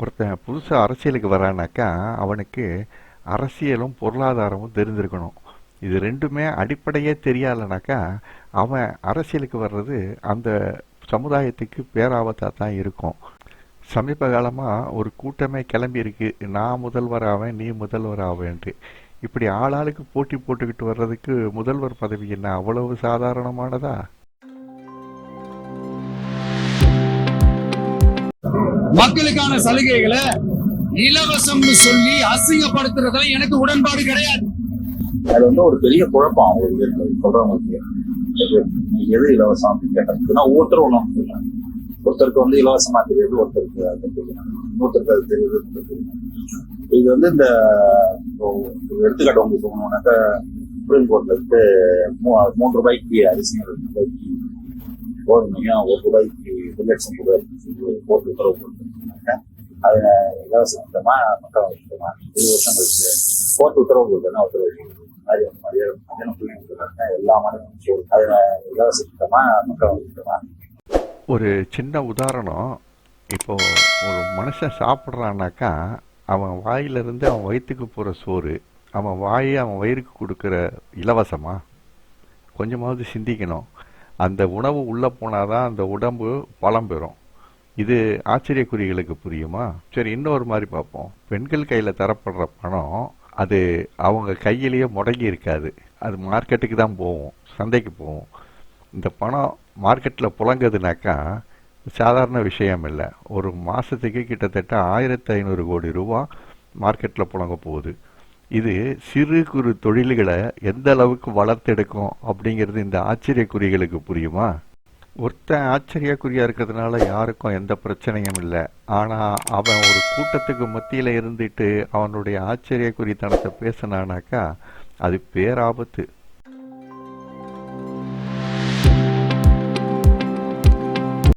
ஒருத்தன் புதுசாக அரசியலுக்கு வரானாக்கா அவனுக்கு அரசியலும் பொருளாதாரமும் தெரிஞ்சிருக்கணும் இது ரெண்டுமே அடிப்படையே தெரியலைனாக்கா அவன் அரசியலுக்கு வர்றது அந்த சமுதாயத்துக்கு பேராபத்தாக தான் இருக்கும். சமீப காலமாக ஒரு கூட்டமே கிளம்பி இருக்கு நான் முதல்வர் ஆவேன் நீ முதல்வர் ஆவேன்ட்டு. இப்படி ஆளாளுக்கு போட்டி போட்டுக்கிட்டு வர்றதுக்கு முதல்வர் பதவி என்ன அவ்வளவு சாதாரணமானதா? மக்களுக்கான சலுகைகளை இலவசம்னு சொல்லி அசிங்கப்படுத்துறதுல எனக்கு உடன்பாடு கிடையாது. அது வந்து ஒரு பெரிய குழப்பம் அவங்களுக்கு இருக்குது சொல்றவங்களுக்கு. எது இலவசம் அப்படின்னு கேட்டதுன்னா ஒவ்வொருத்தரும் ஒன்றும் சொல்லுவாங்க ஒருத்தருக்கு வந்து இலவசமா தெரியுது ஒருத்தருக்கு அது தெரியும் இன்னொருத்தருக்கு அது தெரியுது தெரியும். இது வந்து இந்த இப்போ எடுத்துக்காட்டு உங்களுக்கு சொல்லணும்னாக்க சுப்ரீம் கோர்ட்ல இருந்து மூன்று ரூபாய்க்கு அரிசி ரெண்டு ரூபாய்க்கு கோதுமையும் ஒரு ரூபாய்க்கு மில்லட்ஸும் போட்டு உத்தரவு போட்டுருந்தாங்க அதை இலவச திட்டமா மக்கள் திட்டமா இருபது வருஷம் கழிச்சு போட்டு உத்தரவு கொடுத்தா உத்தரவு மதியம் மதியம் எல்லா மாநிலமும் அது இலவச திட்டமா மக்கள் திட்டமா ஒரு சின்ன உதாரணம். இப்போ ஒரு மனுஷன் சாப்பிட்றான்னாக்கா அவன் வாயிலிருந்து அவன் வயிற்றுக்கு போகிற சோறு அவன் வாயை அவன் வயிறுக்கு கொடுக்குற இலவசமாக கொஞ்சமாவது சிந்திக்கணும். அந்த உணவு உள்ளே போனாதான் அந்த உடம்பு பலம் பெறும். இது ஆச்சரியக்குறிகளுக்கு புரியுமா? சரி இன்னொரு மாதிரி பார்ப்போம். பெண்கள் கையில் தரப்படுற பணம் அது அவங்க கையிலேயே முடங்கி இருக்காது. அது மார்க்கெட்டுக்கு தான் போகும் சந்தைக்கு போகும். இந்த பணம் மார்க்கெட்டில் புழங்குதுனாக்கா சாதாரண விஷயம் இல்லை. ஒரு மாதத்துக்கு கிட்டத்தட்ட ஆயிரத்தி ஐநூறு கோடி ரூபா மார்க்கெட்டில் புழங்க போகுது. இது சிறு குறு தொழில்களை எந்த அளவுக்கு வளர்த்தெடுக்கும் அப்படிங்கிறது இந்த ஆச்சரியக்குறிகளுக்கு புரியுமா? ஒருத்தன் ஆச்சரியக்குறியா இருக்கிறதுனால யாருக்கும் எந்த பிரச்சனையும் இல்லை. ஆனால் அவன் ஒரு கூட்டத்துக்கு மத்தியில் இருந்துட்டு அவனுடைய ஆச்சரியக்குறித்தனத்தை பேசினானாக்கா அது பேராபத்து.